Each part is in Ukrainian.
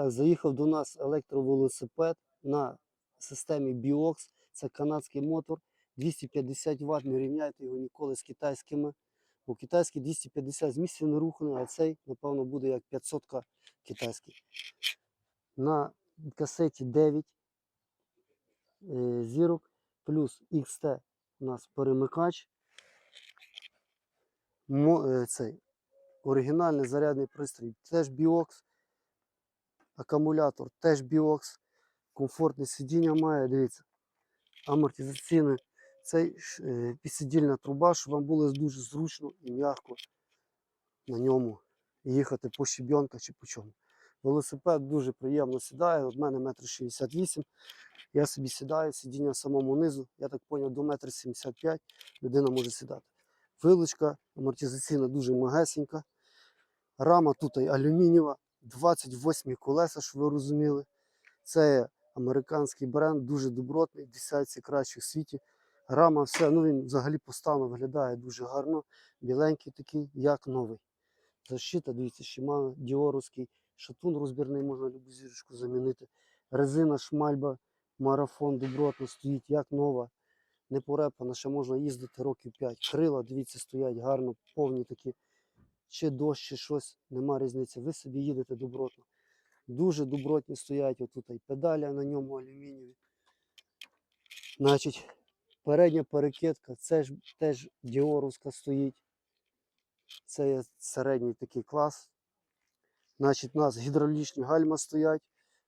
Так, заїхав до нас електровелосипед на системі Biox. Це канадський мотор. 250 Вт, не рівняйте його ніколи з китайськими. Бо китайський 250 з місця не руханий, а цей, напевно, буде як 500 китайський. На касеті 9 е, зірок плюс XT у нас перемикач. Мо, е, цей оригінальний зарядний пристрій теж Biox. Акумулятор теж Biox. Комфортне сидіння має, дивіться. Амортизаційне. Цей ш- е, підсидільна труба, щоб вам було дуже зручно і м'яко на ньому їхати по щебенках чи по чому. Велосипед дуже приємно сідає. От мене метр 68. Я собі сідаю, сидіння самому низу. Я так зрозумів, до метр 75 людина може сідати. Вилочка амортизаційна дуже магесенька. Рама тут алюмінієва, 28 колеса, щоб ви розуміли. Це американський бренд, дуже добротний, десятці кращих в світі. Рама, все, ну він взагалі по стану виглядає дуже гарно. Біленький такий, як новий. Защита, дивіться, Shimano, діоровський, шатун розбірний, можна любу зірочку замінити. Резина, шмальба, марафон добротно стоїть, як нова. Не порепана, ще можна їздити років 5. Крила, дивіться, стоять гарно, повні такі. Чи дощ, чи щось, нема різниці. Ви собі їдете добротно. Дуже добротні стоять отут і педалі на ньому алюмінієві. Значить, передня перекидка, це ж теж діоровська стоїть. Це є середній такий клас. Значить, у нас гідравлічні гальма стоять.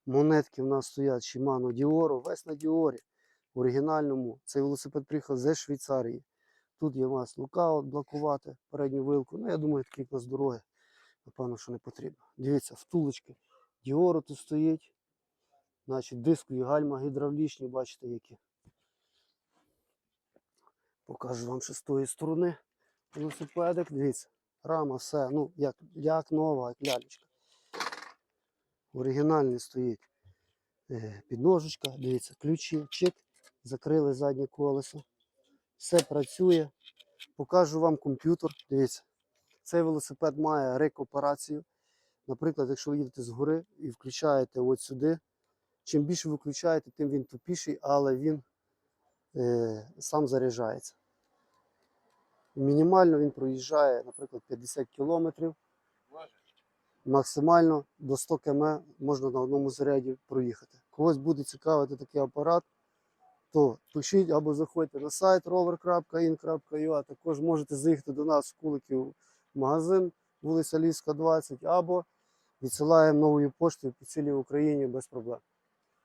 Монетки в нас стоять Shimano Dioro, весь на Діорі. Оригінальному. Цей велосипед приїхав зі Швейцарії. Тут є у нас лукаут блокувати передню вилку. Ну, я думаю, такий клас дороги. Напевно, що не потрібно. Дивіться, втулочки. Діоро тут стоїть. Значить, дискові гальма гідравлічні, бачите, які. Покажу вам ще з тої сторони. Велосипедик, дивіться. Рама, все, ну, як, як нова, як лялечка. Оригінальний стоїть. Е, підножечка, дивіться, ключі, чик, закрили заднє колесо. Все працює. Покажу вам комп'ютер. Дивіться. Цей велосипед має рекуперацію. Наприклад, якщо ви їдете з гори і включаєте от сюди, чим більше ви включаєте, тим він тупіший, але він е, сам заряджається. Мінімально він проїжджає, наприклад, 50 кілометрів. Максимально до 100 км можна на одному заряді проїхати. Когось буде цікавити такий апарат, то пишіть або заходьте на сайт rover.in.ua, також можете заїхати до нас в Куликів магазин вулиця Ліска, 20, або відсилаємо новою поштою по цілій Україні без проблем.